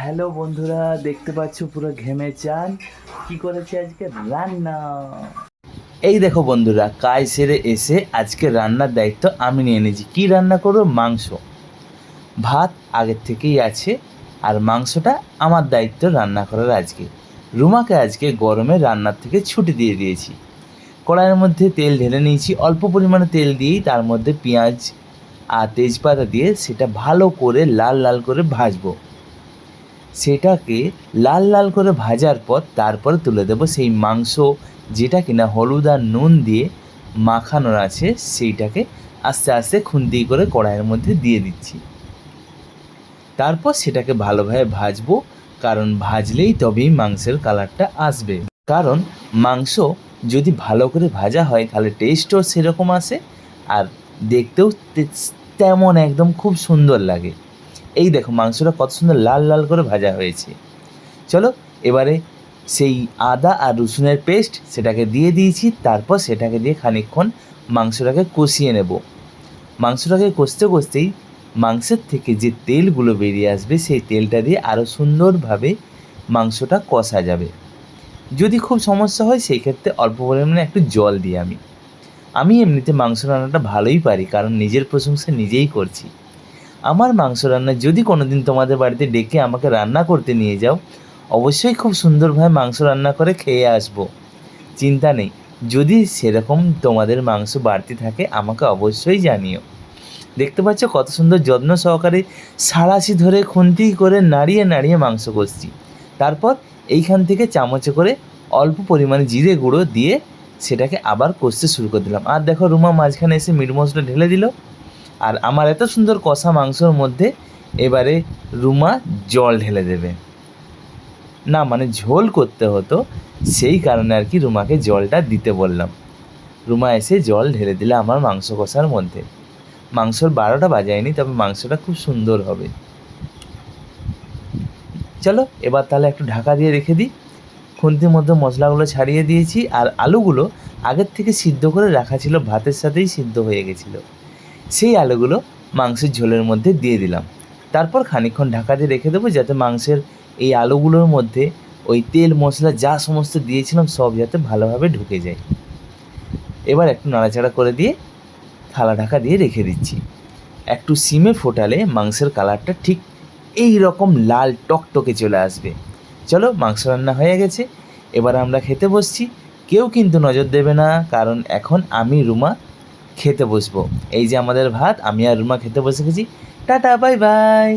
Hello বন্ধুরা, দেখতে পাচ্ছ পুরো ঘেমে চান। কি করেছে আজকে? রান্না। এই দেখো বন্ধুরা, কাজ সেরে এসে আজকে রান্নার দায়িত্ব আমি নিয়ে নিয়েছি কি রান্না করব? মাংস। ভাত আগের থেকেই আছে, আর মাংসটা আমার দায়িত্ব রান্না করার আজকে। রুমাকে আজকে গরমে রান্নার থেকে ছুটি দিয়ে দিয়েছি। কড়াইয়ের মধ্যে তেল ঢেলে নিয়েছি। অল্প পরিমাণে তেল দিয়েই তার মধ্যে পেঁয়াজ আর তেজপাতা দিয়ে সেটা ভালো করে লাল লাল করে ভাজবো। সেটাকে লাল লাল করে ভাজার পর তারপরে তুলে দেবো সেই মাংস, যেটা কিনা হলুদ আর নুন দিয়ে মাখানোর আছে, সেইটাকে আস্তে আস্তে খুন্তি করে কড়াইয়ের মধ্যে দিয়ে দিচ্ছি। তারপর সেটাকে ভালোভাবে ভাজবো, কারণ ভাজলেই তবেই মাংসের কালারটা আসবে। কারণ মাংস যদি ভালো করে ভাজা হয়, তাহলে টেস্টও সেরকম আসে, আর দেখতেও তেমন একদম খুব সুন্দর লাগে। এই দেখো, মাংসটা কত সুন্দর লাল লাল করে ভাজা হয়েছে। চলো, এবারে সেই আদা আর রসুনের পেস্ট সেটাকে দিয়ে দিয়েছি, তারপর সেটাকে দিয়ে খানিকক্ষণ মাংসটাকে কষিয়ে নেব। মাংসটাকে কষতে কষতেই মাংসের থেকে যে তেলগুলো বেরিয়ে আসবে, সেই তেলটা দিয়ে আরও সুন্দরভাবে মাংসটা কষা যাবে। যদি খুব সমস্যা হয়, সেই ক্ষেত্রে অল্প পরিমাণে একটু জল দিই আমি। আমি এমনিতে মাংস রান্নাটা ভালোই পারি, কারণ নিজের প্রশংসা নিজেই করছি। আমার মাংস রান্না যদি কোনোদিন তোমাদের বাড়িতে ডেকে আমাকে রান্না করতে নিয়ে যাও, অবশ্যই খুব সুন্দরভাবে মাংস রান্না করে খেয়ে আসব। চিন্তা নেই, যদি সেরকম তোমাদের মাংস বাড়তি থাকে, আমাকে অবশ্যই জানিও। দেখতে পাচ্ছ কত সুন্দর যত্ন সহকারে সাড়াশি ধরে খুন্তি করে নাড়িয়ে নাড়িয়ে মাংস কষছি। তারপর এইখান থেকে চামচে করে অল্প পরিমাণে জিরে গুঁড়ো দিয়ে সেটাকে আবার কষতে শুরু করে দিলাম। আর দেখো রুমা মাঝখানে এসে মিট মশলা ঢেলে দিল। আর আমার এত সুন্দর কষা মাংসর মধ্যে এবারে রুমা জল ঢেলে দেবে। না মানে ঝোল করতে হতো, সেই কারণে আর কি রুমাকে জলটা দিতে বললাম। রুমা এসে জল ঢেলে দিলে আমার মাংস কষার মধ্যে। মাংসর বারোটা বাজায়নি, তবে মাংসটা খুব সুন্দর হবে। চলো, এবার তাহলে একটু ঢাকা দিয়ে রেখে দিই। খুন্তির মধ্যে মশলাগুলো ছাড়িয়ে দিয়েছি, আর আলুগুলো আগের থেকে সিদ্ধ করে রাখা ছিল, ভাতের সাথেই সিদ্ধ হয়ে গেছিল। সেই আলুগুলো মাংসের ঝোলের মধ্যে দিয়ে দিলাম। তারপর খানিকক্ষণ ঢাকা দিয়ে রেখে দেবো যাতে মাংসের এই আলুগুলোর মধ্যে ওই তেল, মশলা যা সমস্ত দিয়েছিলাম সব যাতে ভালোভাবে ঢুকে যায়। এবার একটু নাড়াচাড়া করে দিয়ে থালা ঢাকা দিয়ে রেখে দিচ্ছি। একটু সিমে ফোটালে মাংসের কালারটা ঠিক এই রকম লাল টকটকে চলে আসবে। চলো মাংস রান্না হয়ে গেছে। এবার আমরা খেতে বসছি। কেউ কিন্তু নজর দেবে না, কারণ এখন আমি, রুমা খেতে বসবো। এই যে আমাদের ভাত, আমি আর রুমা খেতে বসে গেছি। Tata, bye bye.